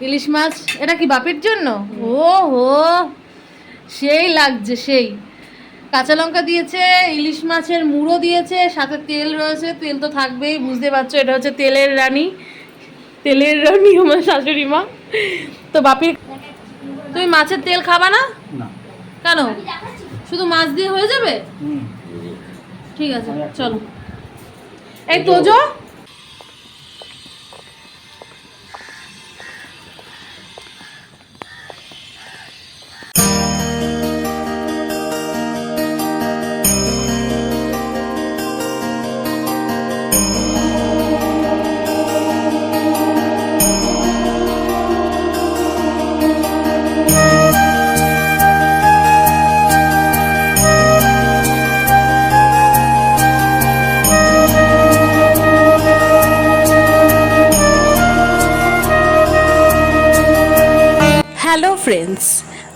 ইলিশ মাছ এটা কি বাপের জন্য? ও হো সেই লাগছে সেই। কাঁচা লঙ্কা দিয়েছে ইলিশ মাছের মুড়ো দিয়েছে সাথে তেল রয়েছে তেল তো থাকবেই বুঝতে পারছ এটা হচ্ছে তেলের রানী। তেলের রানী আমার শাশুড়ি মা। তো বাপির তুমি মাছের তেল খাবা না? কেন? শুধু মাছ দিয়ে হয়ে যাবে? ঠিক আছে চলো। এই Tojo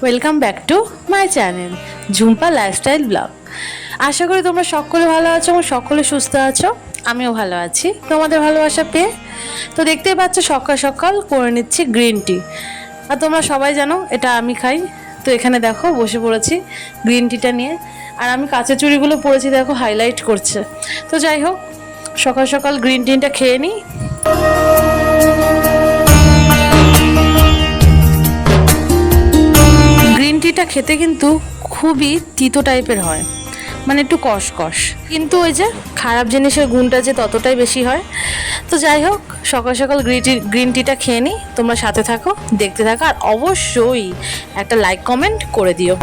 welcome back to my channel Jhumpa lifestyle blog আশা করি তোমরা সকলে ভালো আছো এবং সকলে সুস্থ আছো। আমিও ভালো আছি। তোমাদের ভালোবাসা পেয়ে তো দেখতেই পাচ্ছ সকাল সকাল করে নিচ্ছি গ্রিন টি আর তোমরা সবাই জানো, এটা আমি খাই। তো এখানে দেখো, বসে পড়েছি গ্রিন টিটা নিয়ে। আর আমি কাঁচা চুড়িগুলো পরেছি, দেখো হাইলাইট করছে। তো যাই হোক, সকাল সকাল গ্রিন টিটা খেয়ে নিই। টিটা খেতে কিন্তু খুবই তিতো টাইপের হয়। মানে একটু কষকষ কিন্তু ওই যে খারাপ জিনিসের গুণটা যে ততটাই বেশি হয়। তো যাই হোক, সকাল সকাল গ্রিন টিটা খেয়ে নিই তোমরা সাথে থাকো, দেখতে থাকো, আর অবশ্যই একটা লাইক কমেন্ট করে দিও।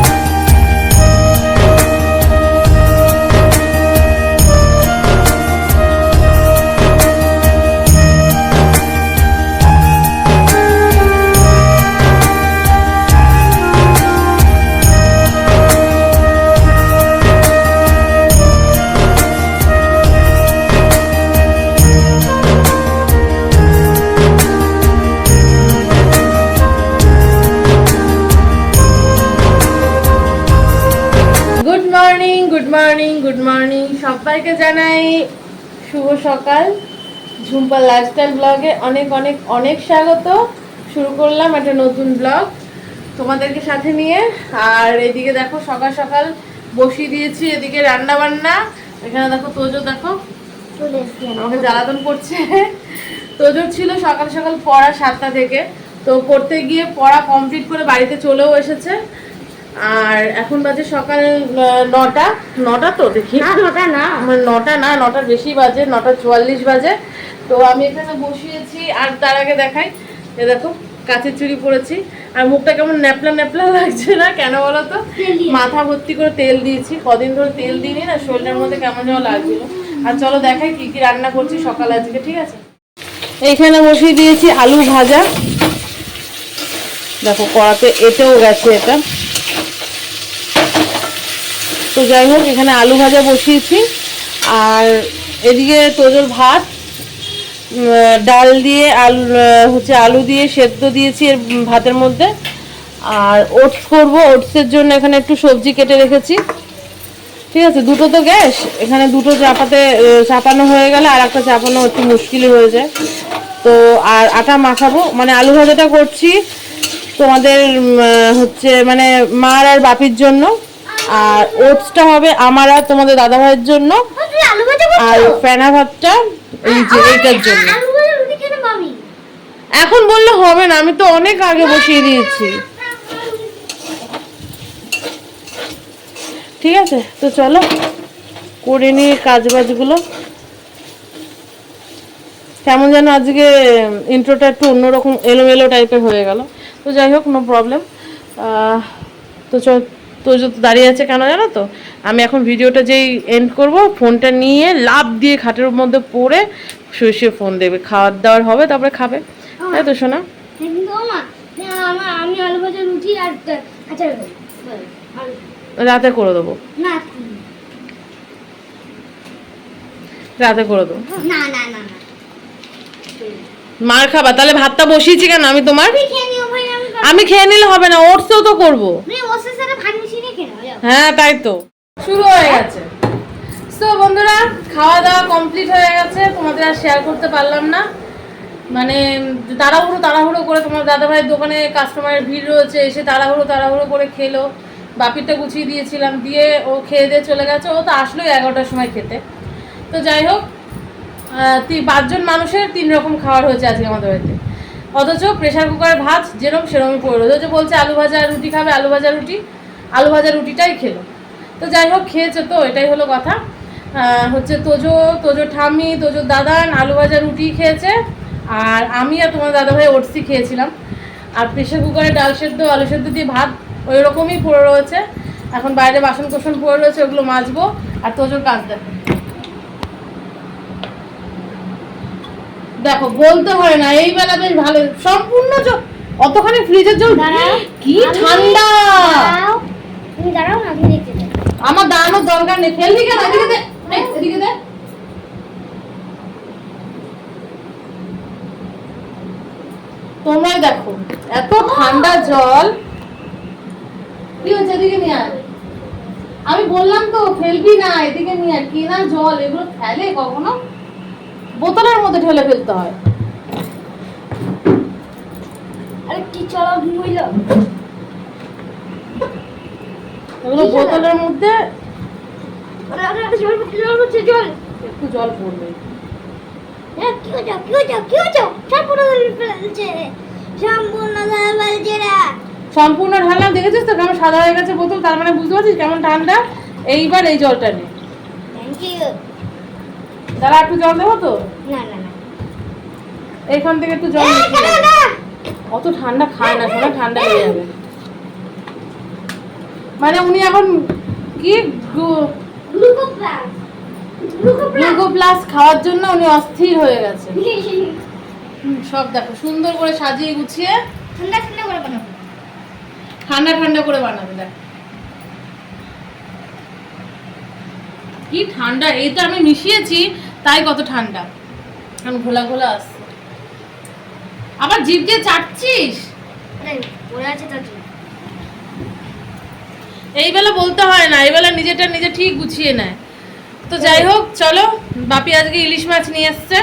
সবাইকে জানাই শুভ সকাল। ঝুম্পা লাইফস্টাইল ব্লগে অনেক অনেক অনেক স্বাগত। শুরু করলাম একটা নতুন ব্লগ তোমাদেরকে সাথে নিয়ে। আর এদিকে দেখো সকাল সকাল বসিয়ে দিয়েছি এদিকে রান্না বান্না। এখানে দেখো তোজো দেখো আমাকে জ্বালাতন করছে। তোজোর ছিল সকাল সকাল পড়া সাতটা থেকে। তো পড়তে গিয়ে পড়া কমপ্লিট করে বাড়িতে চলেও এসেছে। আর এখন বাজে সকাল নটা। নটা তো দেখি। না নটা না। নটা না নটার বেশি বাজে নটা চুয়াল্লিশ বাজে। তো আমি এখানে বসিয়েছি আর তার আগে দেখাই। এ দেখো কাঁচের চুড়ি পরেছি। আর মুখটা কেমন ন্যাপলা ন্যাপলা লাগছে না কেন বলো তো? মাথা ভর্তি করে তেল দিয়েছি। কদিন ধরে তেল দিইনি না শরীরের মধ্যে কেমন যেন লাগছিল। আর চলো দেখাই কি কি রান্না করছি সকাল আজকে ঠিক আছে? এইখানে বসিয়ে দিয়েছি আলু ভাজা। দেখো কড়াতে এটেও গেছে এটা। তো যাই হোক, এখানে আলু ভাজা বসিয়েছি। আর এদিকে তোজোর ভাত ডাল দিয়ে আলু হচ্ছে আলু দিয়ে সেদ্ধ দিয়েছি এর ভাতের মধ্যে। আর ওটস করব, ওটসের জন্য এখানে একটু সবজি কেটে রেখেছি। ঠিক আছে, দুটো তো গ্যাস। এখানে দুটো চাপাতে চাপানো হয়ে গেলে আর একটা চাপানো একটু মুশকিল হয়ে যায়। তো, আর আটা মাখাবো। মানে আলু ভাজাটা করছি তোমাদের হচ্ছে মানে মার আর বাপির জন্য। আর ওটসটা হবে আমার আর তোমাদের দাদা ভাইয়ের জন্য। আর ফেনা ভাতটা এই যে এইটার জন্য। এখন বললে হবে না আমি তো অনেক আগে বসিয়ে দিয়েছি। ঠিক আছে তো চলো করে নিয়ে কাজ বাজগুলো। কেমন যেন আজকে ইন্ট্রোটা একটু অন্যরকম এলোমেলো টাইপের হয়ে গেল। তো যাই হোক নো প্রবলেম তো চ তো দাঁড়িয়ে আছে কেন জানো তো? আমি এখন ভিডিওটা যেই এন্ড করব ফোনটা নিয়ে লাভ দিয়ে খাটের মধ্যে পড়ে শুয়ে শুয়ে ফোন দেবে খাওয়ার দাওয়ার হবে তারপরে খাবে। তাই তো শোনা আমি আলু ভাজা রুটি আর আচ্ছা রাতে করে দেবো। রাতে করে দেবো। না না না না। মার খাবা তাহলে ভাতটা বসিয়েছি কেন? আমি তোমার আমি খেয়ে নিলে হবে না ওটসও তো করব। মানে হ্যাঁ তাই তো। শুরু হয়ে গেছে। তো বন্ধুরা খাওয়া দাওয়া কমপ্লিট হয়ে গেছে। তোমাদের আর শেয়ার করতে পারলাম না। মানে তাড়াহুড়ো তাড়াহুড়ো করে তোমার দাদাভাইয়ের দোকানে কাস্টমারের ভিড় রয়েছে এসে তাড়াহুড়ো তাড়াহুড়ো করে খেলো। বাপিরটা গুছিয়ে দিয়েছিলাম দিয়ে ও খেয়ে দিয়ে চলে গেছে। ও তো আসলোই এগারোটার সময় খেতে। তো যাই হোক পাঁচজন মানুষের তিন রকম খাবার হয়েছে আজকে আমাদের বাড়িতে। অথচ প্রেশার কুকারে ভাত যেরকম সেরকমই পড়ে রয়েছে বলছে আলু ভাজা রুটি খাবে, আলু ভাজা রুটি, আলু ভাজা রুটিটাই খেলো। তো যাই হোক, খেয়েছে তো, এটাই হলো কথা। হচ্ছে তোজো তোজো ঠাম্মি তোজোর দাদান আলু ভাজা রুটি খেয়েছে, আর আমি আর তোমার দাদা দাদাভাই ওটসি খেয়েছিলাম। আর প্রেশার কুকারে ডাল সেদ্ধ, আলু সেদ্ধ দিয়ে ভাত ওই রকমই পড়ে রয়েছে। এখন বাইরে বাসন কোসন পড়ে রয়েছে, ওগুলো মাজবো, আর তোজোর কাজ দেখো। দেখো বলতে হয় না এই বেলা বেশ ভালো। সম্পূর্ণ অতখানি ফ্রিজের জল কি ঠান্ডা! তুমি দাঁড়াও না তুমি দেখতে আমার দাঁড়ানোর দরকার নেই। ফেলবি কেন এদিকে দে। এদিকে দে। তোমরা দেখো এত ঠান্ডা জল। কি হচ্ছে এদিকে নিয়ে আয়। আমি বললাম তো ফেলবি না এদিকে নিয়ে আয়। কেনা জল এগুলো ফেলে কখনো? বোতলের মধ্যে ঢেলে ফেলতে হয়। আরে কি চলো মহিলা। এগুলো বোতলের মধ্যে আরে আরে আরে জল পড়ছে জল পড়ছে জল। একটু জল পড়বে। কি হচ্ছে কি হচ্ছে কি হচ্ছে সম্পূর্ণ ফেলছে। সম্পূর্ণ ফেলছে রে। সম্পূর্ণ ঢাললাম দেখেছিস তো কেমন সাদা হয়ে গেছে বোতল? তার মানে বুঝতে পারছিস কেমন ঠান্ডা এইবার এই জলটা নে। থ্যাংক ইউ একটু জল দেবো তো? না না না। এইখান থেকে একটু জল অত ঠান্ডা খায় না ঠান্ডা লেগে যাবে। মানে উনি এখন কি খাওয়ার জন্য উনি অস্থির হয়ে গেছে সব দেখো সুন্দর করে সাজিয়ে গুছিয়ে ঠান্ডা ঠান্ডা করে বানাবো। ঠান্ডা ঠান্ডা করে বানাবে দেখ। কি ঠান্ডা এই তো আমি মিশিয়েছি। তাই কত ঠান্ডা। এখন ঘোলা ঘোলা আসছে। আবার জিভ দিয়ে চাটছিস? এই বেলা বলতে হয় না এই বেলা নিজেটা নিজে ঠিক গুছিয়ে নেয়। তো যাই হোক চলো বাপি আজকে ইলিশ মাছ নিয়ে এসছে।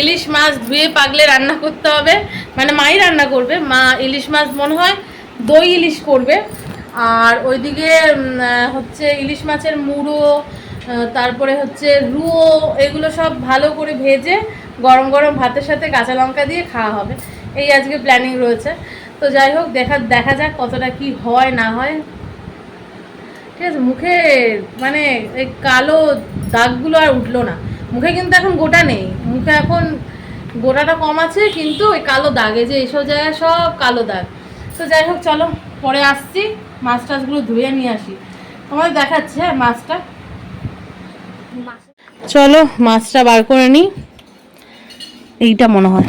ইলিশ মাছ ধুয়ে পাগলে রান্না করতে হবে। মানে মাই রান্না করবে মা ইলিশ মাছ মনে হয় দই ইলিশ করবে। আর ওইদিকে হচ্ছে ইলিশ মাছের মুড়ো তারপরে হচ্ছে রুয়ো এগুলো সব ভালো করে ভেজে গরম গরম ভাতের সাথে কাঁচা লঙ্কা দিয়ে খাওয়া হবে। এই আজকে প্ল্যানিং রয়েছে। তো যাই হোক, দেখা দেখা যাক কতটা কি হয়, না হয়। ঠিক আছে, মুখে মানে এই কালো দাগগুলো আর উঠল না। মুখে কিন্তু এখন গোটা নেই। মুখে এখন গোটাটা কম আছে, কিন্তু ওই কালো দাগ, যে এইসব জায়গায় সব কালো দাগ। তো যাই হোক, চলো, পরে আসছি। মাছ টাছগুলো ধুয়ে নিয়ে আসি। তোমাদের দেখাচ্ছে হ্যাঁ মাছটা। চলো মাছটা বার করে নিই। এইটা মনে হয়।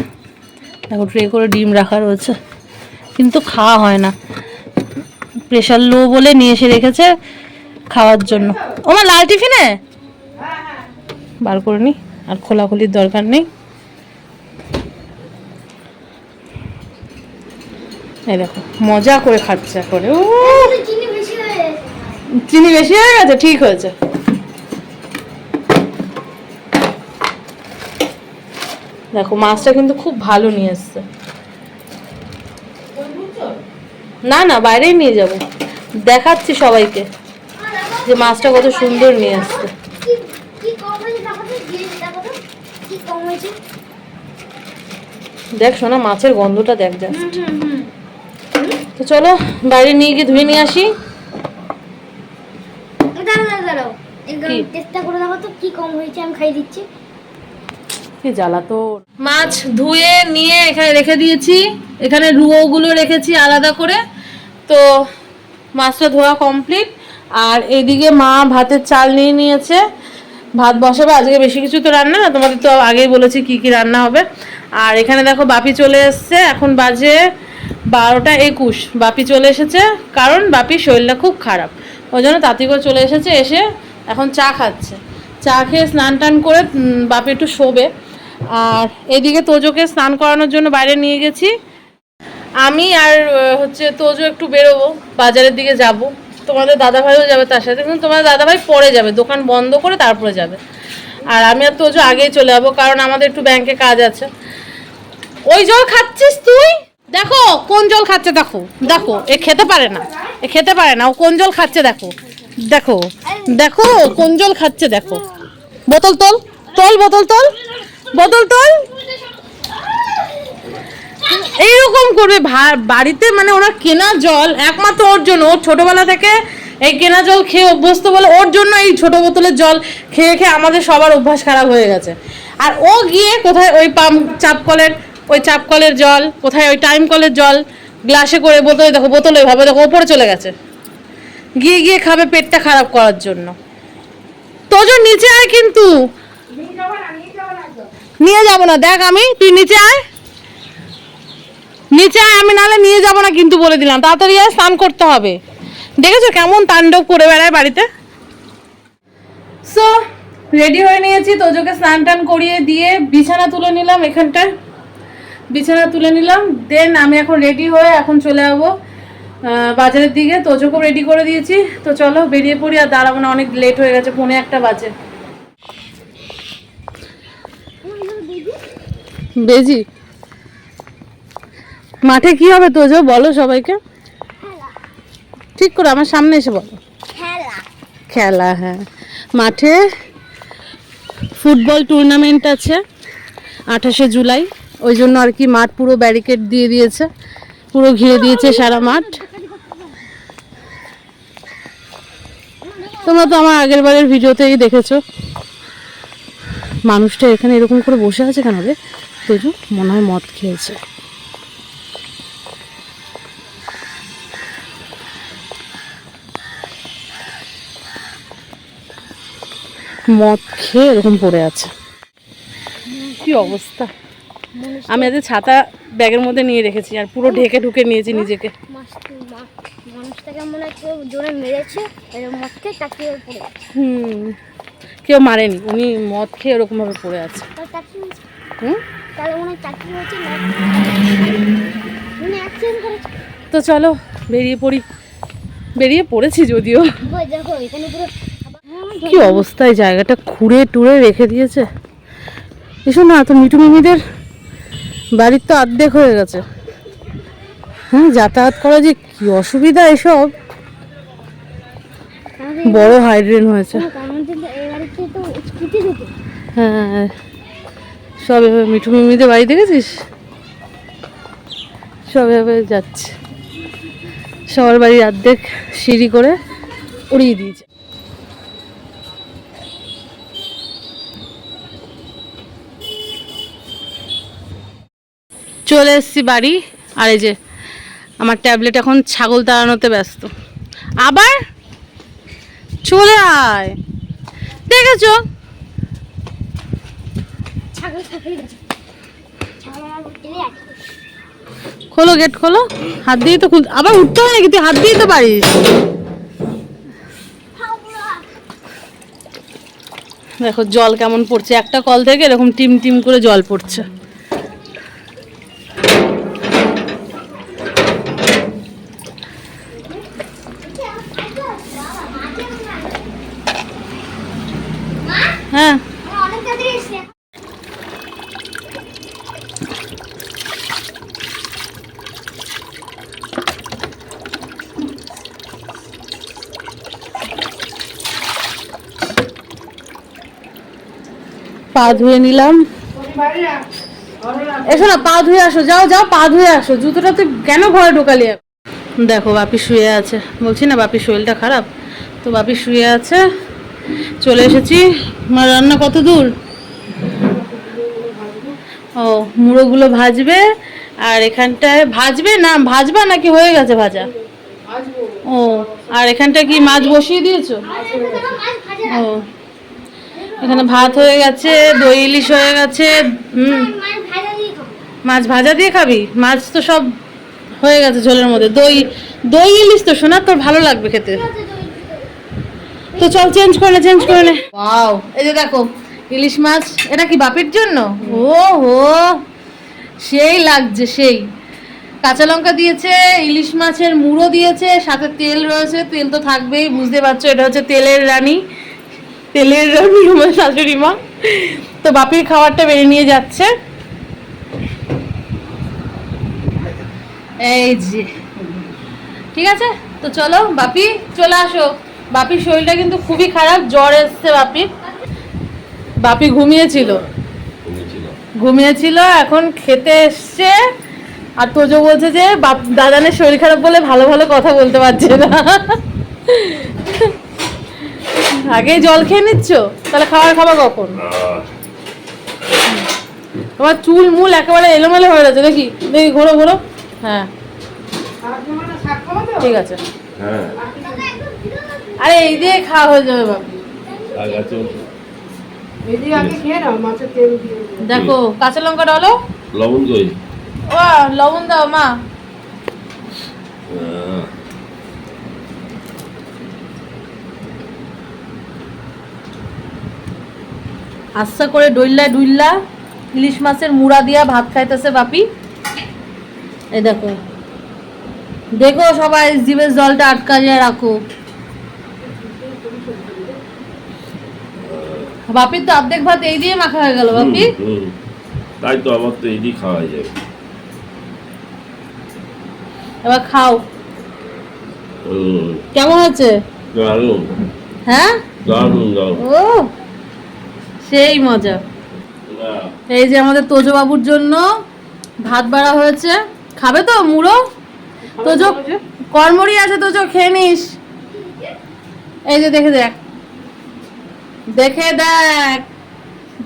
দেখো ট্রে করে ডিম রাখা রয়েছে। কিন্তু খাওয়া হয় না। প্রেশার লো বলে নিয়ে এসে রেখেছে খাওয়ার জন্য। ওমা লাল টিফিনে বার করে নি আর খোলাখুলির দরকার নেই। এই দেখো মজা করে খাচ্ছে করে চিনি বেশি হয়ে গেছে ঠিক হয়েছে। দেখো মাছটা কিন্তু খুব ভালো নিয়ে আসছে। না না বাইরেই নিয়ে যাব। দেখাচ্ছি সবাইকে যে মাছটা কত সুন্দর নিয়ে আসছে। দেখো শোনা মাছের গন্ধটা দেখ যা তো চলো বাইরে নিয়ে গিয়ে ধুয়ে নিয়ে আসি। চেষ্টা করে দেখো তো কি কম হয়েছে আমি খাই দিচ্ছি। কি জ্বালা তো মাছ ধুয়ে নিয়ে এখানে রেখে দিয়েছি। এখানে রুয়োগুলো রেখেছি আলাদা করে। তো মাছটা ধোয়া কমপ্লিট। আর এদিকে মা ভাতের চাল নিয়ে নিয়েছে। ভাত বসাবে, আজকে বেশি কিছু তো রান্না না, তোমাদের তো আগেই বলেছি কি কি রান্না হবে। আর এখানে দেখো বাপি চলে এসছে, এখন বাজে বারোটা একুশ। বাপি চলে এসেছে, কারণ বাপির শরীরটা খুব খারাপ। ওই জন্য তাঁতি করে চলে এসেছে, এসে এখন চা খাচ্ছে। চা খেয়ে স্নান টান করে বাপি একটু শোবে। আর এদিকে তোজোকে স্নান করানোর জন্য বাইরে নিয়ে গেছি। আমি আর হচ্ছে তোজো একটু বেরোবো, বাজারের দিকে যাব। তোমাদের দাদাভাইও যাবে তার সাথে, কিন্তু তোমাদের দাদাভাই পরে যাবে, দোকান বন্ধ করে তারপরে যাবে। আর আমি আর তোজো আগেই চলে যাব, কারণ আমাদের একটু ব্যাংকে কাজ আছে। ওই জল খাচ্ছিস তুই? দেখো, কোন জল খাচ্ছে দেখো দেখো, এ খেতে পারে না, এ খেতে পারে না, ও কোন জল খাচ্ছে দেখো দেখো দেখো, কোন জল খাচ্ছে দেখো। বোতল তোল তোল বোতল তোল। বোতল তোল। এইরকম করবে বাড়িতে মানে ওরা কেনা জল, একমাত্র ওর জন্য। ওর ছোটবেলা থেকে এই কেনা জল খেয়ে অভ্যস্ত বলে ওর জন্য এই ছোট বোতলের জল খেয়ে খেয়ে আমাদের সবার অভ্যাস খারাপ হয়ে গেছে। আর ও গিয়ে কোথায় ওই পাম্প চাপ কলের ওই চাপ কলের জল, কোথায় ওই টাইম কলের জল, গ্লাসে করে বোতলে দেখো, বোতলে ভাবে দেখো, ওপরে চলে গেছে। গিয়ে গিয়ে খাবে পেটটা খারাপ করার জন্য। তোজো নিচে আয় কিন্তু। নিয়ে যাব না, দেখ আমি, তুই নিচে আয়। নিচে আয়, আমি নালে নিয়ে যাব না কিন্তু বলে দিলাম, তাড়াতাড়ি আয়, স্নান করতে হবে। দেখেছ কেমন তাণ্ডব করে বেড়ায় বাড়িতে? সো রেডি হয়ে নিয়েছি, তোজোকে স্নান টান করিয়ে দিয়ে বিছানা তুলে নিলাম এখানটায়। বিছানা তুলে নিলাম দেন আমি এখন রেডি হয়ে এখন চলে যাব বাজারের দিকে। তোজোকেও রেডি করে দিয়েছি। তো চলো, বেরিয়ে পড়ি, আর দাঁড়াবো না, অনেক লেট হয়ে গেছে, পৌনে একটা বাজে। বেজি? মাঠে কি হবে তো তোজো? বলো সবাইকে। ঠিক করে আমার সামনে এসে বলো। খেলা। খেলা হ্যাঁ। মাঠে ফুটবল টুর্নামেন্ট আছে আঠাশে জুলাই। ওই জন্য আর কি মাঠ পুরো ব্যারিকেড দিয়ে দিয়েছে। পুরো ঘিরে দিয়েছে সারা মাঠ। তোমরা তো আমার আগের বারের ভিডিওতেই দেখেছ। মানুষটা এখানে এরকম করে বসে আছে কেন রে? তোজো মনে হয় মদ খেয়েছে। মদ খেয়ে এরকম পড়ে আছে। কি অবস্থা? আমি আজ ছাতা ব্যাগের মধ্যে নিয়ে রেখেছি আর পুরো ঢেকে ঢুকে নিয়েছি নিজেকে। মনে হয় হুম কেউ মারেনি উনি মদ খেয়ে এরকম ভাবে পড়ে আছে। হুম? তাহলে মনে হয় তাকিয়ে হয়েছে না। অ্যাক্সিডেন্ট করেছে। তো চলো বেরিয়ে পড়ি। বেরিয়ে পড়েছি যদিও। কি অবস্থা এই জায়গাটা খুঁড়ে টুড়ে রেখে দিয়েছে। এসো না তো মিটু মিমিদের বাড়ির তো অর্ধেক হয়ে গেছে। হ্যাঁ যাতায়াত করা যে কি অসুবিধা এসব? বড় হাইড্রেন হয়েছে। হ্যাঁ সব এভাবে মিঠু মিমিদের বাড়ি দেখেছিস? সব এভাবে যাচ্ছে। সবার বাড়ির অর্ধেক সিঁড়ি করে উড়িয়ে দিয়েছে। চলে এসেছি বাড়ি। আর এই যে আমার ট্যাবলেট এখন ছাগল তাড়ানোতে ব্যস্ত। আবার? চলে আয়। দেখেছ ছাগল ছাগল গেছে ছাগল আমার গেলে আছে খোলো গেট খোলো। হাত দিয়ে তো খুল আবার উঠতে হয় নাকি? তুই হাত দিয়ে তো পারিস দেখো, জল কেমন পড়ছে। একটা কল থেকে এরকম টিম টিম করে জল পড়ছে। পা ধুয়ে নিলাম। এসো না, পা ধুয়ে আসো, যাও যাও, পা ধুয়ে আসো। জুতোটা তুই কেন ঘরে ঢোকালি দেখো, বাপি শুয়ে আছে। বলছি না, বাপির শরীরটা খারাপ? তো বাপি শুয়ে আছে। চলে এসেছি। আমার রান্না কত দূর? ও, মুড়োগুলো ভাজবে। আর এখানটায় ভাজবে না, ভাজবা নাকি হয়ে গেছে ভাজা? ও, আর এখানটায় কি মাছ বসিয়ে দিয়েছ? ও এখানে ভাত হয়ে গেছে, দই ইলিশ হয়ে গেছে মাছ ভাজা দিয়ে খাবি? মাছ তো সব হয়ে গেছে ঝোলের মধ্যে। দই দই ইলিশ তো শোনা তোর ভালো লাগবে খেতে। তো চল চেঞ্জ করে নে চেঞ্জ করে নে। ওয়াও এই যে দেখো, ইলিশ মাছ, এটা কি বাপের জন্য? ও হো সেই লাগছে, সেই। কাঁচা লঙ্কা দিয়েছে, ইলিশ মাছের মুড়ো দিয়েছে, সাথে তেল রয়েছে, তেল তো থাকবেই, বুঝতে পারছ, এটা হচ্ছে তেলের রানী। তেলের নিয়ম শাশুড়ি মা। তো বাপির খাবারটা বেড়ে নিয়ে যাচ্ছে। এই যে। ঠিক আছে? তো চলো বাপি চলে আসো। বাপির শরীরটা কিন্তু খুবই খারাপ জ্বর এসছে বাপির। বাপি ঘুমিয়েছিল? ঘুমিয়েছিল। ঘুমিয়েছিল এখন খেতে এসছে। আর তোজো বলছে যে বাপ দাদানের শরীর খারাপ বলে ভালো ভালো কথা বলতে পারছে না। আগে জল খেয়ে নিচ্ছ? তাহলে খাবার খাবা কখন? তোমার চুল মূল একেবারে এলোমেলো হয়ে গেছে দেখি। দেখি ঘোরো ঘোরো। হ্যাঁ। ঠিক আছে। হ্যাঁ। আরে এই দিয়ে খাওয়া হয়ে যাবে দিও। দেখো কাঁচা লঙ্কা ডালো লবণ কই ও লবণ দাও মা আহ, আস্তে করে ডইল্লা ডুইল্লা ইলিশ মাছের মুড়া দিয়া ভাত খাইতেছে বাপি। এই দেখো। দেখো সবাই জিভের জলটা আটকা যায় রাখো। বাপির তো অর্ধেক ভাত এই দিয়ে মাখা হয়ে গেল বাপি। তাই তো আমার তো এটি খাওয়া যাবে এবার খাও। কেমন হচ্ছে হ্যাঁ? দারুণ দারুণ। ও। সেই মজা। এই যে আমাদের তোজো বাবুর জন্য ভাত বাড়া হয়েছে। খাবে তো মুড়ো? তোজো কর্মরি আছে তোজো খেয়ে নিস। এই যে দেখে দেখ। দেখে দেখ।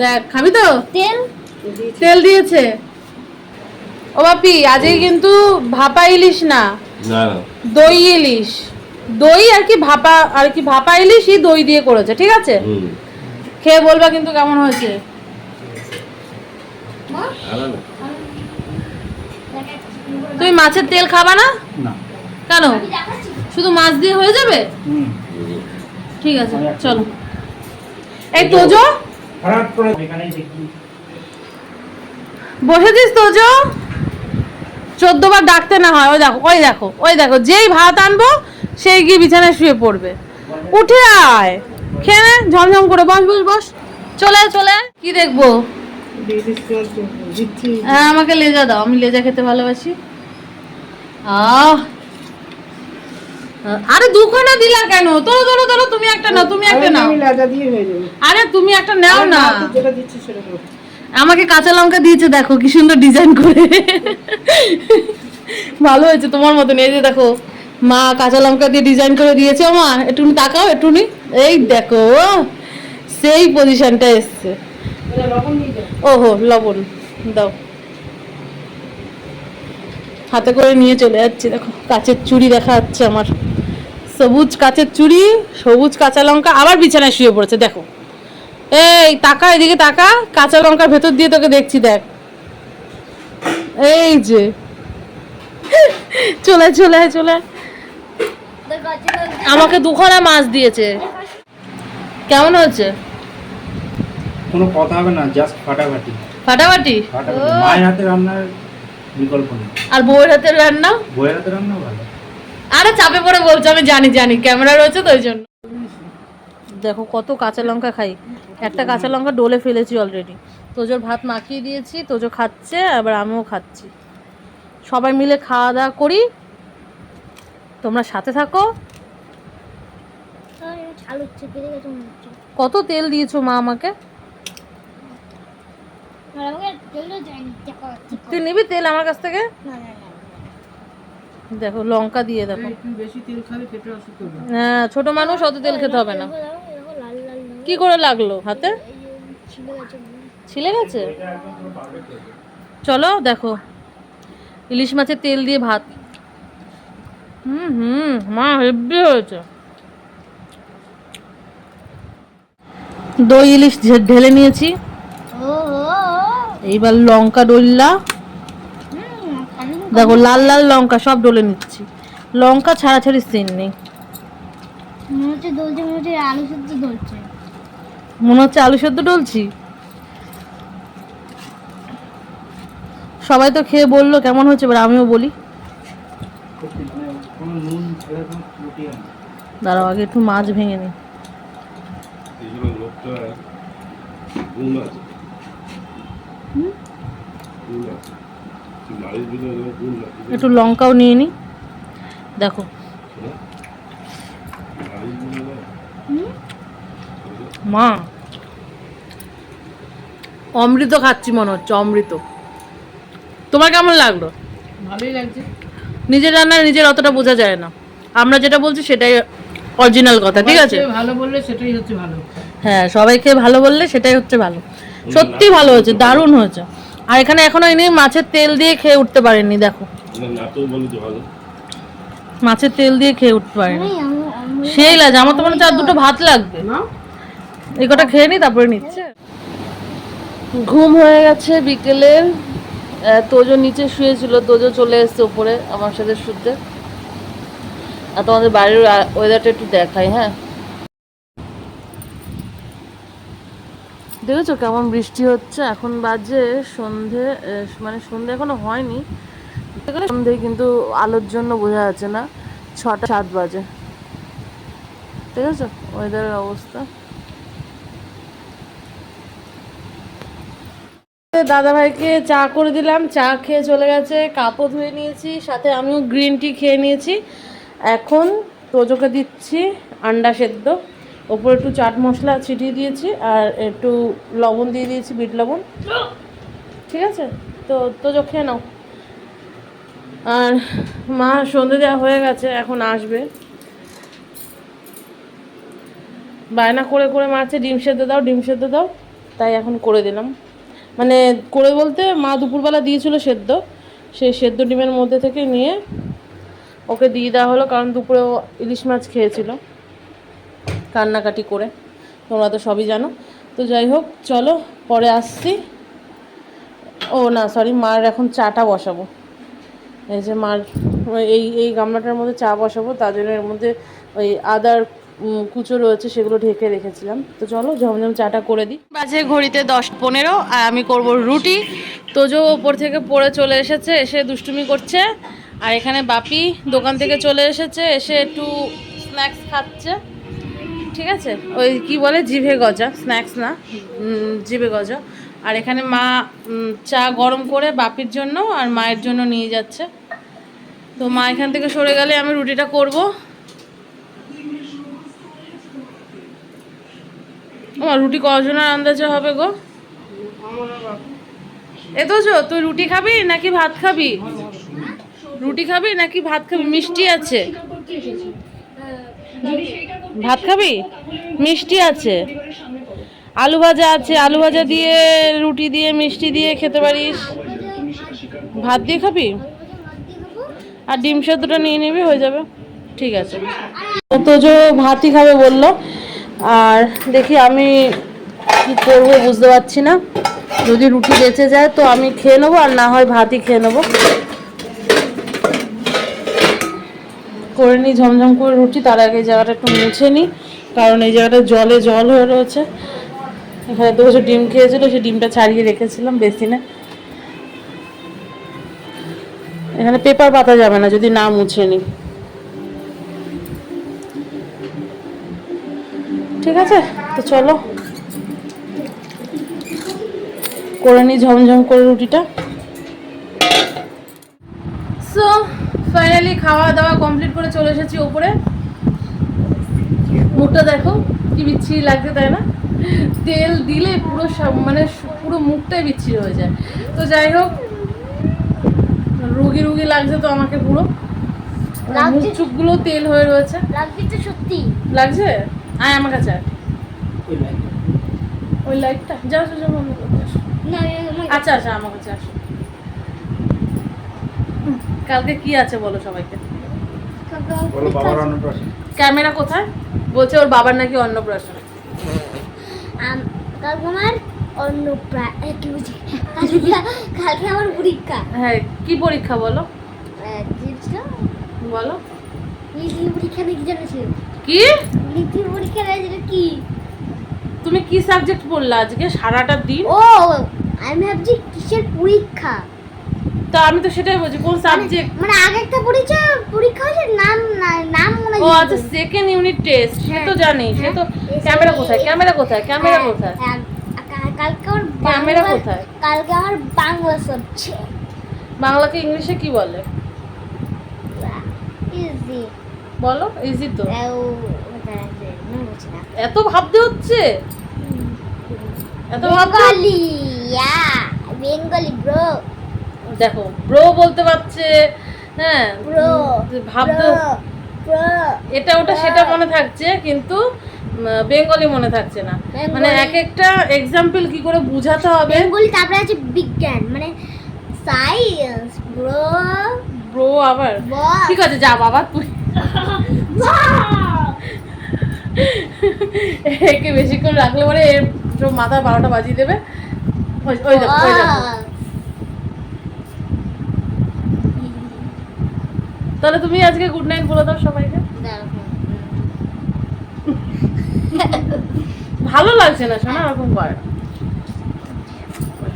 দেখ খাবি তো? তেল? তেল দিয়েছে। ও বাপি আজকে কিন্তু ভাপা ইলিশ না। না। দই ইলিশ। দই আর কি ভাপা আর কি ভাপা ইলিশই দই দিয়ে করেছে ঠিক আছে? হুম। খেয়ে বলবা কিন্তু কেমন হয়েছে? তুমি মাছের তেল খাবা না? না। কেন? শুধু মাছ দিয়ে হয়ে যাবে। ঠিক আছে চলো। এই তোজো। হঠাৎ করে এখানেই দেখি। বসেছিস তোজো। চোদ্দ বার ডাকতে না হয়। ওই দেখো ওই দেখো ওই দেখো। যেই ভাত আনব সেই গিয়ে বিছানায় শুয়ে পড়বে। উঠে আয়। খেয়ে ঝমঝম করে, বস বস বস। চলে চলে। কি দেখব। হ্যাঁ আমাকে লেজা দাও, আমি লেজা খেতে ভালোবাসি। আহ। আরে দুখানা দিলা কেন? তোলো তোলো তোলো তুমি একটা নাও, তুমি একটা নাও। আরে তুমি একটা নাও না। আমাকে কাঁচা লঙ্কা দিয়েছে, দেখো, কি সুন্দর ডিজাইন করে। ভালো হয়েছে তোমার মতন, এই যে দেখো। মা কাঁচা লঙ্কা দিয়ে ডিজাইন করে দিয়েছে ও মা একটু তাকাও একটুনি এই দেখো সেই পজিশনটা এসছে। দাও। ওহো লবণ দাও। হাতে করে নিয়ে চলে যাচ্ছে দেখো কাচের চুড়ি দেখা যাচ্ছে আমার। সবুজ কাচের চুড়ি সবুজ কাঁচা লঙ্কা আবার বিছানায় শুয়ে পড়েছে দেখো। এই তাকা এদিকে তাকা কাঁচা লঙ্কার ভেতর দিয়ে তোকে দেখছি দেখ। এই যে। চলে চলে চলে। আমাকে দুখানা মাছ দিয়েছে। কেমন হচ্ছে কোনো কথা হবে না জাস্ট ফাটাফাটি। ফাটাফাটি? মায়ের হাতে রান্নার বিকল্প নেই। আর বউয়ের হাতের রান্না? বইয়ের হাতে রান্না ভালো। আরে চাপে পড়ে বলছো আমি জানি জানি। ক্যামেরা রয়েছে তো ওই জন্য। দেখো কত কাঁচা লঙ্কা খাই। একটা কাঁচা লঙ্কা ডলে ফেলেছি অলরেডি তোজোর ভাত মাখিয়ে দিয়েছি তোজো খাচ্ছে আবার আমিও খাচ্ছি। সবাই মিলে খাওয়া দাওয়া করি। তোমরা সাথে থাকো। কত তেল দিয়েছ মা আমাকে? তুই নিবি তেল আমার কাছ থেকে? না না না দেখো লঙ্কা দিয়ে দেখো। হ্যাঁ ছোট মানুষ অত তেল খেতে হবে না। কি করে লাগল হাতে? ছিলে গেছে? চলো দেখো। ইলিশ মাছের তেল দিয়ে ভাত হুম হুম মা হেব্বি হয়েছে। দই ইলিশ ঢেলে নিয়েছি। এইবার লঙ্কা ডললা। দেখো লাল লাল লঙ্কা সব ডলে নিচ্ছি। লঙ্কা ছাড়াছাড়ি সিন নেই। মনে হচ্ছে মনে হচ্ছে আলু দলছে মনে হচ্ছে আলু সেদ্ধ ডলছি? সবাই তো খেয়ে বলল কেমন হয়েছে এবার আমিও বলি কোনো নুন এরকম ত্রুটি হয় না। দাঁড়াও আগে একটু মাছ ভেঙে আছে একটু লঙ্কাও নিয়ে নি। দেখো। না মা অমৃত খাচ্ছি মনে হচ্ছে অমৃত। তোমার কেমন লাগল? ভালোই লাগছে। নিজের রান্না নিজের অতটা বোঝা যায় না। আমরা যেটা বলছি সেটাই অরিজিনাল কথা ঠিক আছে? সবাই ভালো বললে সেটাই হচ্ছে ভালো। হ্যাঁ সবাইকে ভালো বললে সেটাই হচ্ছে ভালো। সত্যি ভালো হয়েছে দারুণ হয়েছে। আর এখানে এখনও ইনি মাছের তেল দিয়ে খেয়ে উঠতে পারেননি দেখো। না না তো বলি তো ভালো। মাছের তেল দিয়ে খেয়ে উঠতে পারেনি। আমি সেই লাগে আমার তো মনে হচ্ছে আর দুটো ভাত লাগবে। না? এই কটা খেয়ে নি তারপরে নিচ্ছে। ঘুম হয়ে গেছে বিকেলের আহ, তোজো নিচে শুয়েছিল তোজো চলে এসছে উপরে আমার সাথে শুতে। আর তোমাদের বাড়ির ওয়েদারটা একটু দেখাই হ্যাঁ? দেখেছ কেমন বৃষ্টি হচ্ছে? এখন বাজে সন্ধে মানে সন্ধে এখনও হয়নি। সন্ধে, কিন্তু আলোর জন্য বোঝা যাচ্ছে না। ছটা সাত বাজে। ঠিক আছে ওয়েদারের অবস্থা? দাদা ভাইকে চা করে দিলাম। চা খেয়ে চলে গেছে, কাপড় ধুয়ে নিয়েছি, সাথে আমিও গ্রিন টি খেয়ে নিয়েছি। এখন তোজোকে দিচ্ছি আন্ডা সেদ্ধ। ওপরে একটু চাট মশলা ছিটিয়ে দিয়েছি আর একটু লবণ দিয়ে দিয়েছি, বিট লবণ। ঠিক আছে? তো তোজো খেয়ে নাও। আর মা, সন্ধে দেওয়া হয়ে গেছে, এখন আসবে। বায়না করে করে মারছে, ডিম সেদ্ধ দাও, ডিম সেদ্ধ দাও। তাই এখন করে দিলাম। মানে করে বলতে মা দুপুরবেলা দিয়েছিল সেদ্ধ। সেই সেদ্ধ ডিমের মধ্যে থেকে নিয়ে ওকে দিয়ে দেওয়া হলো, কারণ দুপুরে ও ইলিশ মাছ খেয়েছিল, কান্নাকাটি করে। তোমরা তো সবই জানো। তো যাই হোক, চলো, পরে আসছি। ও না সরি মার এখন চাটা বসাবো। এই যে মার, এই এই গামলাটার মধ্যে চা বসাবো, তার জন্য এর মধ্যে ওই আদার কুচো রয়েছে, সেগুলো ঢেকে রেখেছিলাম। তো চলো, ঝমঝম চাটা করে দিই। বাজে ঘড়িতে দশ পনেরো, আর আমি করব রুটি। তোজো ওপর থেকে পড়ে চলে এসেছে, এসে দুষ্টুমি করছে। আর এখানে বাপি দোকান থেকে চলে এসেছে, এসে একটু স্ন্যাক্স খাচ্ছে। ঠিক আছে? ওই কি বলে? জিভে গজা স্ন্যাক্স না? জিভে গজা। আর এখানে মা চা গরম করে বাপির জন্য আর মায়ের জন্য নিয়ে যাচ্ছে। তো মা এখান থেকে সরে গেলে আমি রুটিটা করব। আমার রুটি কজনের আন্দাজে হবে গো? এ তো তুই রুটি খাবি নাকি ভাত খাবি? রুটি খাবি নাকি ভাত খাবি? মিষ্টি আছে। ভাত খাবি? মিষ্টি আছে। আলু ভাজা আছে। আলু ভাজা দিয়ে রুটি দিয়ে মিষ্টি দিয়ে খেতে পারিস। ভাত দিয়ে খাবি? আর ডিম সেদ্ধটা নিয়ে নিবি, হয়ে যাবে। ঠিক আছে। তো যে ভাতই খাবে বলল। আর দেখি আমি কি করব বুঝতে পারছি না। যদি রুটি বেঁচে যায় তো আমি খেয়ে নেব, আর না হয় ভাতই খেয়ে নেব। করে নিই, ঝমঝম করে রুটি, তার আগে জায়গাটা একটু মুছে নিই, কারণ এই জায়গাটা জলে জল হয়ে রয়েছে। এখানে তো কিছু ডিম খেয়েছিল, সেই ডিমটা ছাড়িয়ে রেখেছিলাম বেসিনে। এখানে পেপার পাতা যাবে না, যদি না মুছে নিই। ঠিক আছে, তো চলো। করে নিই ঝমঝম করে রুটিটা সো ফাইনালি খাওয়া দাওয়া কমপ্লিট করে চলে এসেছি ওপরে। মুখটা দেখো কি বিচ্ছিরি লাগছে তাই না? তেল দিলে পুরো সব- মানে পুরো মুখটাই বিচ্ছিরি হয়ে যায়। তো যাই হোক রুগী রুগী লাগছে তো আমাকে পুরো। মুখ। চুপগুলো তেল হয়ে রয়েছে। লাগছে তো সত্যি। লাগছে? আয় আমার কাছে। ওই লাইটটা যাও যাও, আচ্ছা আচ্ছা আমার কাছে আসো। কালকে কি আছে বলো সবাইকে? বলো বাবার অন্নপ্রাশন। ক্যামেরা কোথায়? বলছে ওর বাবার নাকি অন্নপ্রাশন। আম- কালকে আমার কি কালকে আমার পরীক্ষা। হ্যাঁ কি পরীক্ষা বলো? বলো। লিখি পরীক্ষা নাকি কি? লিখি পরীক্ষা না যেটা কি? তুমি কি সাবজেক্ট পড়লা আজকে? সারাটা দিন? ও আমি ভাবছি কিসের পরীক্ষা? তো আমি তো সেটাই বলছি কোন সাবজেক্ট মানে আগে একটা পরীক্ষা পরীক্ষা হয়েছে? নাম নাম মনে ও আচ্ছা সেকেন্ড ইউনিট টেস্ট সে তো জানি সে তো হ্যাঁ। ক্যামেরা কোথায় ক্যামেরা কোথায় ক্যামেরা হ্যাঁ, কোথায়? হ্যাঁ, কালকে আমার ক্যামেরা বাংলা- কোথায়? কালকে আমার বাংলা হচ্ছে বাংলাকে ইংলিশে কি বলে? ইজি বলো ইজি তো। এত ভাবতে হচ্ছে? এত ভাবতে বেঙ্গলি ব্রো দেখো ব্রো বলতে পারছে হ্যাঁ ভাবতে এটা ওটা সেটা মনে থাকছে কিন্তু বেঙ্গলি মনে থাকছে না। মানে এক একটা এক্সাম্পল কি করে বোঝাতে হবে? বেঙ্গলি তারপরে আছে বিজ্ঞান মানে সায়েন্স ব্রো ব্রো আবার? ঠিক আছে যা বাবা তুই। একে বেশিক্ষণ রাখলে পরে এর মাথা বারোটা বাজিয়ে দেবে। ওই দেখো ওই দেখো। তাহলে তুমি আজকে গুড নাইট বলে দাও সবাইকে। ভালো লাগছে না শোনা ওরকম করে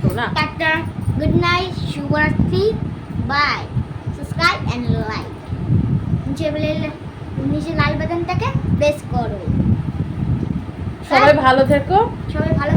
শোনা। টাটা গুড নাইট শুভরাত্রি বাই সাবস্ক্রাইব এন্ড লাইক নিচে বলে নিচে লাল বাটনটাকে প্রেস করো। সবাই ভালো থেকো। সবাই ভালো